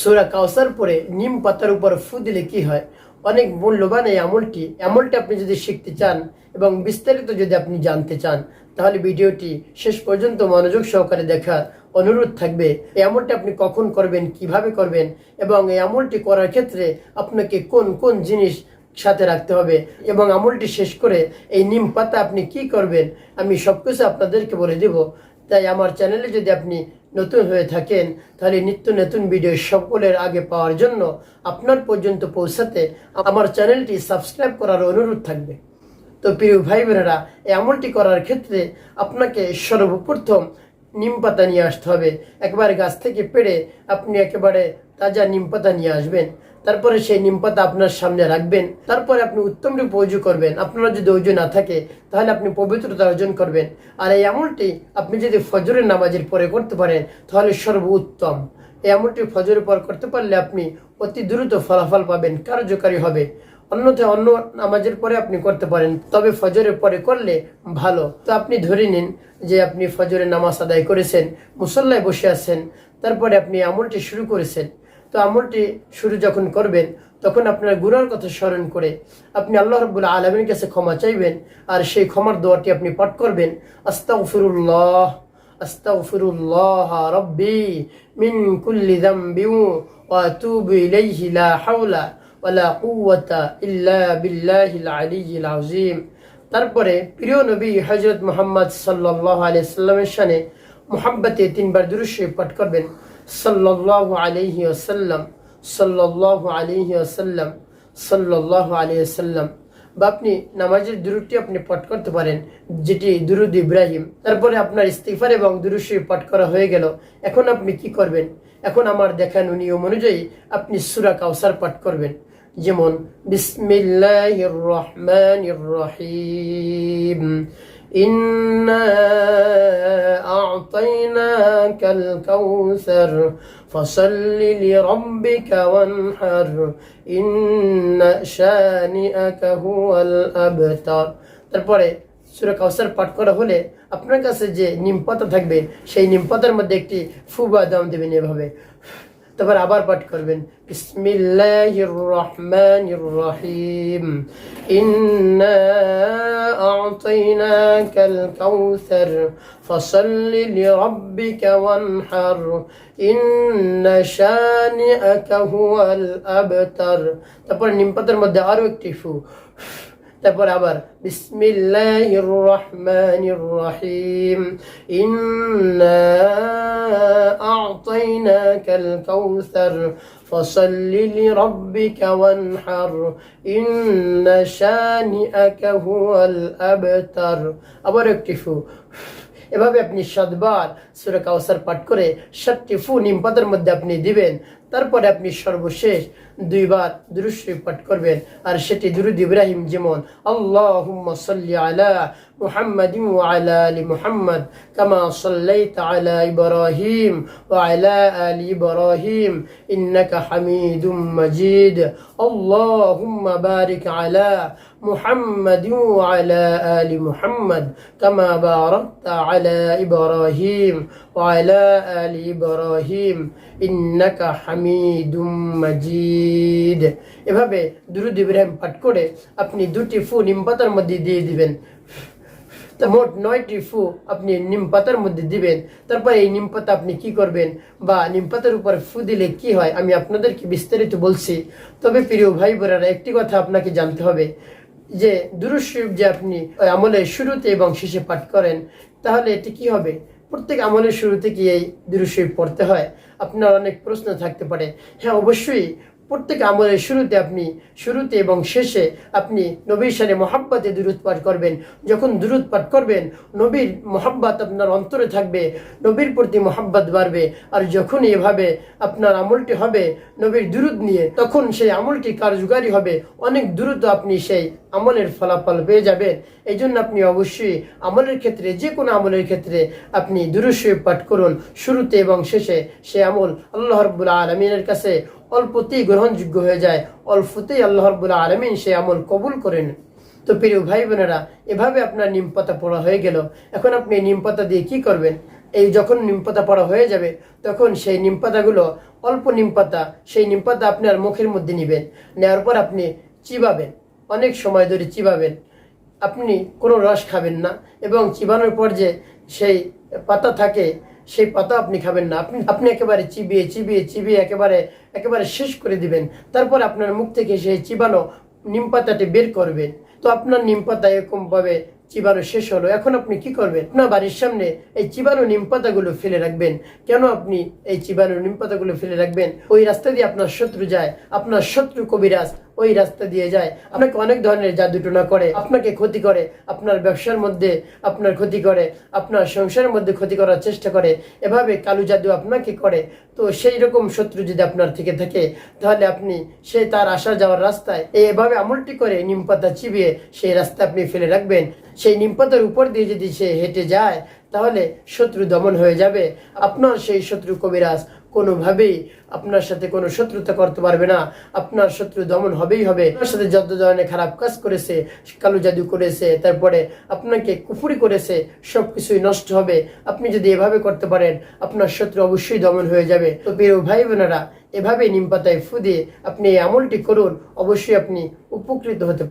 সুরা কাউসার পরে নিম পাতার উপর ফু দিলে কি হয়? অনেক মূল্যবান এই আমলটি আমলটি আপনি যদি শিখতে চান এবং বিস্তারিত যদি আপনি জানতে চান, তাহলে ভিডিওটি শেষ পর্যন্ত মনোযোগ সহকারে দেখার অনুরোধ থাকবে। এই আমলটি আপনি কখন করবেন, কীভাবে করবেন এবং এই আমলটি করার ক্ষেত্রে আপনাকে কোন কোন জিনিস সাথে রাখতে হবে এবং আমলটি শেষ করে এই নিম পাতা আপনি কি করবেন, আমি সবকিছু আপনাদেরকে বলে দেব। তাই আমার চ্যানেলে যদি আপনি নতুন হয়ে থাকেন, তাহলে নিত্য নতুন ভিডিও সকলের আগে পাওয়ার জন্য আপনার পর্যন্ত পৌঁছাতে আমার চ্যানেলটি সাবস্ক্রাইব করার অনুরোধ থাকবে। তো প্রিয় ভাই বোনেরা এই আমলটি করার ক্ষেত্রে আপনাকে সর্বপ্রথম নিম পাতা নিয়ে আসতে হবে। একবারে গাছ থেকে পেড়ে আপনি একেবারে তাজা নিম পাতা নিয়ে আসবেন। তারপরে সেই নিম পাতা আপনার সামনে রাখবেন। তারপরে আপনি উত্তম রূপে অজু করবেন। আপনার যদি অজু না থাকে, তাহলে আপনি পবিত্রতা অর্জন করবেন। আর এই আমলটি আপনি যদি ফজরের নামাজের পরে করতে পারেন, তাহলে সর্বোত্তম। এই আমলটি ফজরের পর করতে পারলে আপনি অতি দ্রুত ফলাফল পাবেন, কার্যকারী হবে। অন্যথায় অন্য নামাজের পরে আপনি করতে পারেন, তবে ফজরের পরে করলে ভালো। তো আপনি ধরে নিন যে আপনি ফজরের নামাজ আদায় করেছেন, মুসল্লায় বসে আছেন, তারপরে আপনি আমলটি শুরু করেছেন। তো আমলটি শুরু যখন করবেন, তখন আপনার গুনার কথা স্মরণ করে আপনি আল্লাহ রব্বুল আলমীর কাছে ক্ষমা চাইবেন আর সেই ক্ষমার দোয়াটি আপনি পাঠ করবেন। আস্তাগফিরুল্লাহ আস্তাগফিরুল্লাহ রব্বি মিন কুল্লি ওয়া আতুবু ইলাইহি লা হাওলা ওয়ালা কুওয়াতা ইল্লা বিল্লাহিল আলিয়্যিল আযীম। তারপরে প্রিয় নবী হযরত মুহাম্মদ সাল্লাল্লাহু আলাইহি সাল্লামের শানে মুহাব্বতে তিনবার দুরূদ শরীফ পাঠ করবেন। সাল্লাহ আলহি আসাল্লাম সাল্লাহ আলহি আসাল্লাম সাল্লাহ আলি আসাল্লাম বা আপনি নামাজের দূরটি আপনি পাঠ করতে পারেন, যেটি দুরুদ ইব্রাহিম। তারপরে আপনার ইস্তিফার এবং দুরুশ্রী পাঠ করা হয়ে গেল। এখন আপনি কি করবেন? এখন আমার দেখানো নিয়ম অনুযায়ী আপনি সুরা কাউসার পাঠ করবেন। যেমন বিসমিল্লাহ রহমান রহিম। ইন্না أعطيناك الكوثر فصل لربك وانحر إن شانئك هو الأبتر তারপরে সুরা কাউসার পাঠ করা হলে আপনার কাছে যে নিম পাতা থাকবে সেই নিম পাতার মধ্যে একটি ফুবা দাম দেবেন এভাবে তারপর আবার পাঠ করবেন। বিসমিল্লাহির রহমানির রহিম ইন্না আ'তাইনাকাল কাউসার, ফসল্লি লিরাব্বিকা ওয়ানহার। ইন্না শানিআকা হুয়াল আবতার। তারপর নিম পাতার মধ্যে আরও একটি ফু। তারপর আবার বিসমিল্লাহির রহমানির রহিম ইন্না আ'তাইনাকাল কাউসার ফসল্লি লিরাব্বিকা ওয়ানহার ইন্না শানিআকা হুয়াল আবতার আবার একটি ফু এভাবে আপনি সাতবার সুরা কাউসার পাঠ করে সাতটি ফু নিম পাতার মধ্যে আপনি দিবেন তারপরে আপনি সর্বশেষ দুইবার দুরুদ শরীফ পাঠ করবেন আর সেটি দুরুদ ইব্রাহিম যেমন আল্লাহুম্মা সাল্লি আলা محمد وعلى آل محمد كما صليت على إبراهيم وعلى آل إبراهيم إنك حميد مجيد اللهم بارك على محمد وعلى آل محمد كما باركت على إبراهيم وعلى آل إبراهيم إنك حميد مجيد এভাবে দুরুদ ইব্রাহিম পাঠ করে আপনি দুটি ফু নিম পাতার মধ্যে দিয়ে দিবেন তা মোট নয়টি ফু আপনি নিম পাতার মধ্যে দিবেন তারপর এই নিম পাতা আপনি কি করবেন বা নিম পাতার উপর ফু দিলে কি হয় আমি আপনাদেরকে বিস্তারিত বলছি তবে প্রিয় ভাই বোনেরা একটি কথা আপনাকে জানতে হবে যে দুরুশরীফ যে আপনি আমলের শুরুতে এবং শেষে পাঠ করেন, তাহলে এটি কি হবে? প্রত্যেক আমলের শুরুতে কি এই দুরুশরীফ পড়তে হয়? আপনার অনেক প্রশ্ন থাকতে পারে। হ্যাঁ অবশ্যই প্রত্যেক আমলের শুরুতে আপনি, শুরুতে এবং শেষে আপনি নবীর সানে মহাব্বাতে দূরত পাঠ করবেন। যখন দূরত পাঠ করবেন, নবীর মহাব্বাত আপনার অন্তরে থাকবে, নবীর প্রতি মহাব্বাত বাড়বে। আর যখন এভাবে আপনার আমলটি হবে, নবীর দূরত নিয়ে, তখন সেই আমলটি কার্যকারী হবে। অনেক দ্রুত আপনি সেই আমলের ফলাফল পেয়ে যাবেন। এই জন্য আপনি অবশ্যই আমলের ক্ষেত্রে, যে কোনো আমলের ক্ষেত্রে আপনি দুরুশরীফ পাঠ করুন। শুরুতে এবং শেষে সে আমল আল্লাহ রব্বুল আলমিনের কাছে অল্পতেই গ্রহণযোগ্য হয়ে যায়। অল্পতেই আল্লাহ রব্বুল আলমিন সে আমল কবুল করেন। তো প্রিয় ভাই বোনেরা এভাবে আপনার নিম পাতা পড়া হয়ে গেল। এখন আপনি নিম পাতা দিয়ে কি করবেন? এই যখন নিম পাতা পড়া হয়ে যাবে, তখন সেই নিম পাতাগুলো, অল্প নিম পাতা, সেই নিম পাতা আপনার মুখের মধ্যে নেবেন। নেওয়ার পর আপনি চিবাবেন। অনেক সময় ধরে চিবাবেন। আপনি কোনো রস খাবেন না এবং চিবানোর পর যে সেই পাতা থাকে সেই পাতা আপনি খাবেন না। আপনি আপনি একেবারে চিবিয়ে চিবিয়ে চিবিয়ে একেবারে একেবারে শেষ করে দিবেন। তারপর আপনার মুখ থেকে সেই চিবানো নিম পাতাটি বের করবেন। তো আপনার নিম পাতা এরকমভাবে চিবানো শেষ হলো। এখন আপনি কি করবেন? আপনার বাড়ির সামনে এই চিবানো নিম পাতাগুলো ফেলে রাখবেন। কেন আপনি এই চিবানো নিম পাতাগুলো ফেলে রাখবেন? ওই রাস্তা দিয়ে আপনার শত্রু যায়। আপনার শত্রু কবিরাজ ওই রাস্তা দিয়ে যায়। আপনাকে অনেক ধরনের জাদুটনা করে, আপনাকে ক্ষতি করে, আপনার ব্যবসার মধ্যে আপনার ক্ষতি করে, আপনার সংসারের মধ্যে ক্ষতি করার চেষ্টা করে, এভাবে কালু জাদু আপনাকে করে। তো সেই রকম শত্রু যদি আপনার থেকে থাকে, তাহলে আপনি সে তার আসা যাওয়ার রাস্তায় এভাবে আমলটি করে নিম পাতা চিবিয়ে সেই রাস্তা আপনি ফেলে রাখবেন। সেই নিম পাতার উপর দিয়ে যদি সে হেঁটে যায় তাহলে শত্রু দমন হয়ে যাবে। আপনার সেই শত্রু কবিরাজ কোনোভাবেই আপনার সাথে কোনো শত্রুতা করতে পারবে না। আপনার শত্রু দমন হবেই হবে। আপনার সাথে যত ধরনের খারাপ কাজ করেছে, কালো জাদু করেছে, তারপরে আপনাকে কুফুরি করেছে সব কিছুই নষ্ট হবে। আপনি যদি এভাবে করতে পারেন, আপনার শত্রু অবশ্যই দমন হয়ে যাবে। তো প্রিয় ভাই বোনেরা এভাবে নিম পাতায় ফু দিয়ে আপনি এই আমলটি করুন। অবশ্যই আপনি উপকৃত হতে